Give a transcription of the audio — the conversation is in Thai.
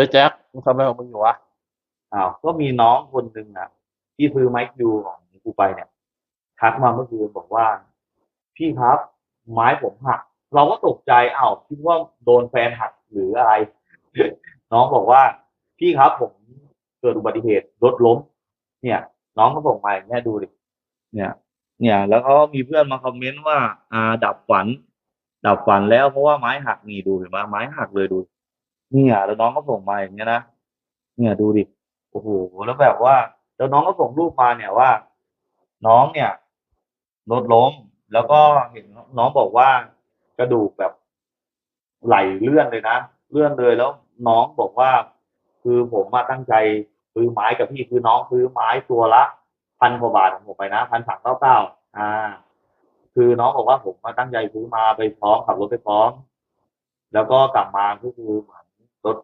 ฮ้ยแจ็คมึงทำอะไรของมึงอยู่วะอ้าวก็มีน้องคนหนึ่งอะ ที่ซื้อไม้คิวของกูไปเนี่ยทักมาเมื่อคืนบอกว่า พี่ครับ ไม้ผมหัก เราก็ตกใจอ้าวคิดว่าโดนแฟนหักหรืออะไร น้องบอกว่า พี่ครับผมเกิดอุบัติเหตุรถล้ม เนี่ย น้องก็ส่งมาอย่างเงี้ยดูดิเนี่ย เนี่ย แล้วเขามีเพื่อนมาคอมเมนต์ว่า อ่า ดับฝัน ดับฝันแล้วเพราะว่าไม้หักนี่ดูเห็นไหมไม้หักเลยดู เนี่ยแล้วน้องก็ส่งมาอย่างเงี้ยนะเนี่ยดูดิโอ้โหแล้วแบบว่าแล้วน้องก็ส่งรูปมาเนี่ยว่า น้องเนี่ยรถล้มแล้วก็เห็นน้องบอกว่ากระดูกแบบไหลเลื่อนเลยนะเลื่อนเลยแล้วน้องบอกว่า คือผมมาตั้งใจซื้อไม้กับพี่คือน้องซื้อไม้ตัวละพันกว่าบาทของผมไปนะพันสามเก้าเก้าอ่า คือน้องบอกว่าผมมาตั้งใจซื้อมาไปพร้อมขับรถไปพร้อม แล้วก็กลับมาก็คือเหมือน รถ